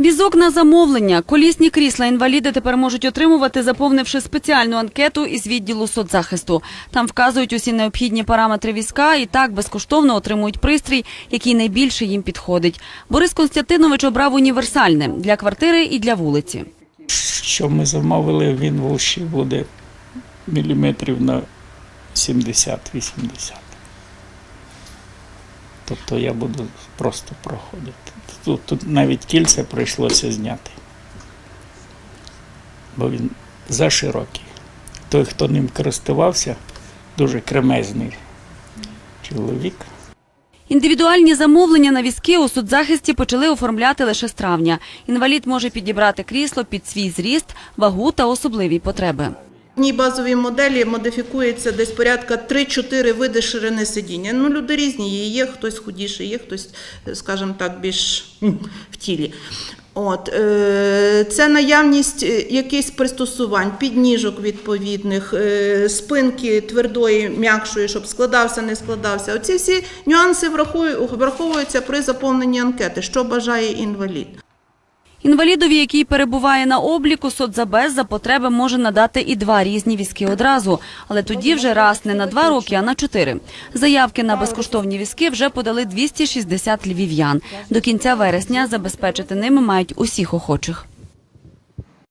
Візок на замовлення. Колісні крісла інваліди тепер можуть отримувати, заповнивши спеціальну анкету із відділу соцзахисту. Там вказують усі необхідні параметри візка і так безкоштовно отримують пристрій, який найбільше їм підходить. Борис Константинович обрав універсальне для квартири і для вулиці. Що ми замовили, він вущий буде міліметрів на 70-80. Тобто я буду просто проходити. Тут, тут навіть кільця прийшлося зняти. Бо він заширокий. Той, хто ним користувався, дуже кремезний чоловік. Індивідуальні замовлення на візки у соцзахисті почали оформляти лише з травня. Інвалід може підібрати крісло під свій зріст, вагу та особливі потреби. В ній базовій моделі модифікується десь порядка 3-4 види ширини сидіння. Ну, люди різні, є хтось худіший, є хтось, скажімо так, більш в тілі. От, е, це наявність е, якихось пристосувань, підніжок відповідних, е, спинки твердої, м'якшої, щоб складався, не складався. Оці всі нюанси враховуються при заповненні анкети, що бажає інвалід. Інвалідові, який перебуває на обліку, соцзабез за потреби може надати і два різні візки одразу, але тоді вже раз не на два роки, а на чотири. Заявки на безкоштовні візки вже подали 260 львів'ян. До кінця вересня забезпечити ними мають усіх охочих.